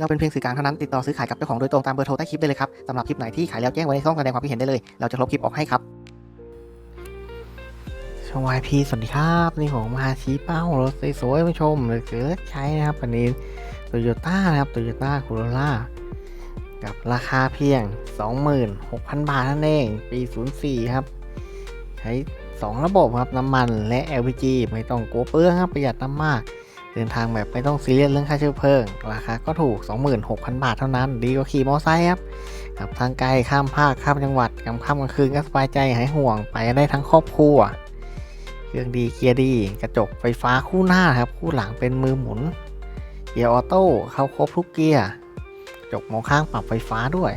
เราเป็นเพียงสื่อกลางเท่านั้นติดต่อซื้อขายกับเจ้าของโดยตรงตามเบอร์โทรใต้คลิปได้เลยครับสำหรับคลิปไหนที่ขายแล้วแจ้งไว้ในช่องแสดงความคิดเห็นได้เลย เราจะลบคลิปออกให้ครับชวายพีสวัสดีครับนี่ผมมาชี้เป้ารถสวยๆมาชมเลยเกิใช้นะครับวันนี้โตโยต้านะครับโตโยต้าคูโรล่ากับราคาเพียง 26,000 บาทนั่นเอง ปี 04 ครับ ใช้ 2 ระบบครับ น้ำมันและ LPG ไม่ต้องกลัวเปลืองครับ ประหยัดน้ำมาก เดินทางแบบไม่ต้องซีเรียสเรื่องค่าเชื้อเพลิง ราคาก็ถูก 26,000 บาทเท่านั้น ดีกว่าขี่มอเตอร์ไซค์ครับขับทางไกลข้ามภาคข้ามจังหวัดกลางค่ำกลางคืนก็สบายใจหายห่วงไปได้ทั้งครอบครัวเครื่องดีเกียร์ดี กระจกไฟฟ้าคู่หน้าครับ คู่หลังเป็นมือหมุนเกียร์ออโต้เข้าครบทุกเกียร์กระจกมองข้างปรับไฟฟ้าด้วย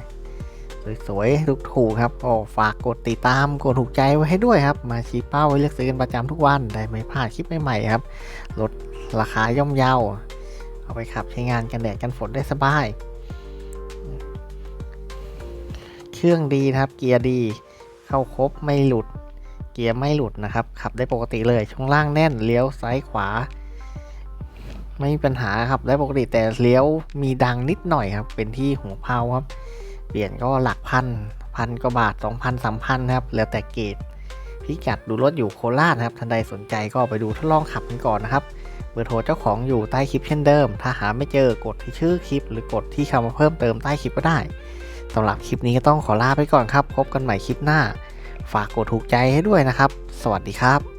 สวยๆถูกถูกครับโอ้ฝากกดติดตามกดถูกใจไว้ให้ด้วยครับ มาชี้เป้าไว้เลือกซื้อกันประจำทุกวันได้ไม่พลาดคลิปใหม่ๆครับลด ราคาย่อมเยา เอาไปขับใช้งานกันแดดกันฝนได้สบาย เครื่องดีนะครับ เกียร์ดี เข้าครบไม่หลุด เกียร์ไม่หลุดนะครับ ขับได้ปกติเลย ช่วงล่างแน่น เลี้ยวซ้ายขวา ไม่มีปัญหาครับ ได้ปกติแต่เลี้ยวมีดังนิดหน่อยครับ เป็นที่หัวเพลาครับ เปลี่ยนก็หลักพัน พันกว่าบาท2,000 3,000ครับ แล้วแต่เกรดพิกัดดูรถอยู่โคราชนะครับท่านใดสนใจก็ไปดูทดลองขับกันก่อนนะครับ เบอร์โทรเจ้าของอยู่ใต้คลิปเช่นเดิม ถ้าหาไม่เจอกดที่ชื่อคลิป หรือกดที่คำว่าเพิ่มเติมใต้คลิปก็ได้สำหรับคลิปนี้ก็ต้องขอลาไปก่อนครับ พบกันใหม่คลิปหน้า ฝากกดถูกใจให้ด้วยนะครับ สวัสดีครับ